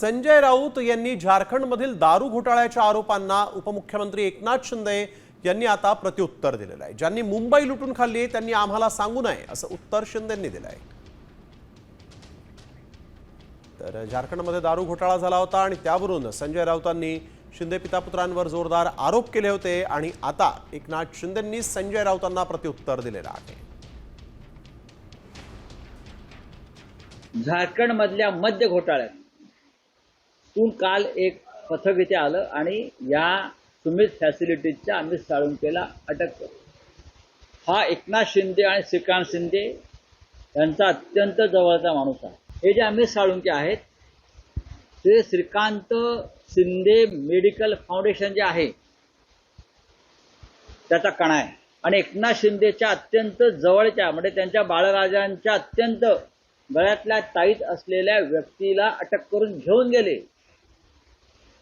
संजय राऊत यांनी झारखंडमधील दारू घोटाळ्याच्या आरोपांना उपमुख्यमंत्री एकनाथ शिंदे यांनी आता प्रत्युत्तर दिलेलं आहे. ज्यांनी मुंबई लुटून खाल्ली आहे त्यांनी आम्हाला सांगू नये असं उत्तर शिंदेंनी दिलं आहे. तर झारखंडमध्ये दारू घोटाळा झाला होता आणि त्यावरून संजय राऊतांनी शिंदे पितापुत्रांवर जोरदार आरोप केले होते आणि आता एकनाथ शिंदेंनी संजय राऊतांना प्रत्युत्तर दिलेलं आहे. झारखंड मधल्या मद्य घोटाळ्यात तून काल एक पथक इथे आलं आणि या सुमित फॅसिलिटीजच्या अमित साळुंकेला अटक केली. हा एकनाथ शिंदे आणि श्रीकांत शिंदे यांचा अत्यंत जवळचा माणूस आहे. हे जे अमित साळुंके आहेत ते श्रीकांत शिंदे मेडिकल फाउंडेशन जे आहे त्याचा कणा आहे. आणि एकनाथ शिंदेच्या अत्यंत जवळच्या म्हणजे त्यांच्या बाळराजांच्या अत्यंत गळ्यातल्या ताईत असलेल्या व्यक्तीला अटक करून घेऊन गेले.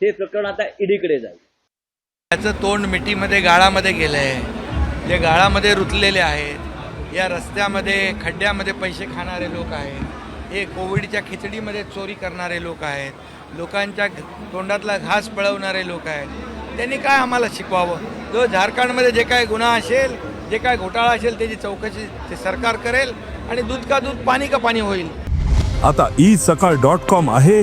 हे प्रकरण आता ईडीकडे जाईल. त्याचं तोंड मिठीमध्ये गाळामध्ये गेलं आहे जे गाळामध्ये रुतलेले आहेत या रस्त्यामध्ये खड्ड्यामध्ये पैसे खाणारे लोक आहेत हे कोविडच्या खिचडीमध्ये चोरी करणारे लोक आहेत लोकांच्या तोंडातला घास पळवणारे लोक आहेत. त्यांनी काय आम्हाला शिकवावं? जो झारखंडमध्ये जे काय गुन्हा असेल जे काय घोटाळा असेल त्याची चौकशी ते सरकार करेल आणि दूध का दूध पाणी का पाणी होईल. आता ई सकाळ डॉट कॉम आहे.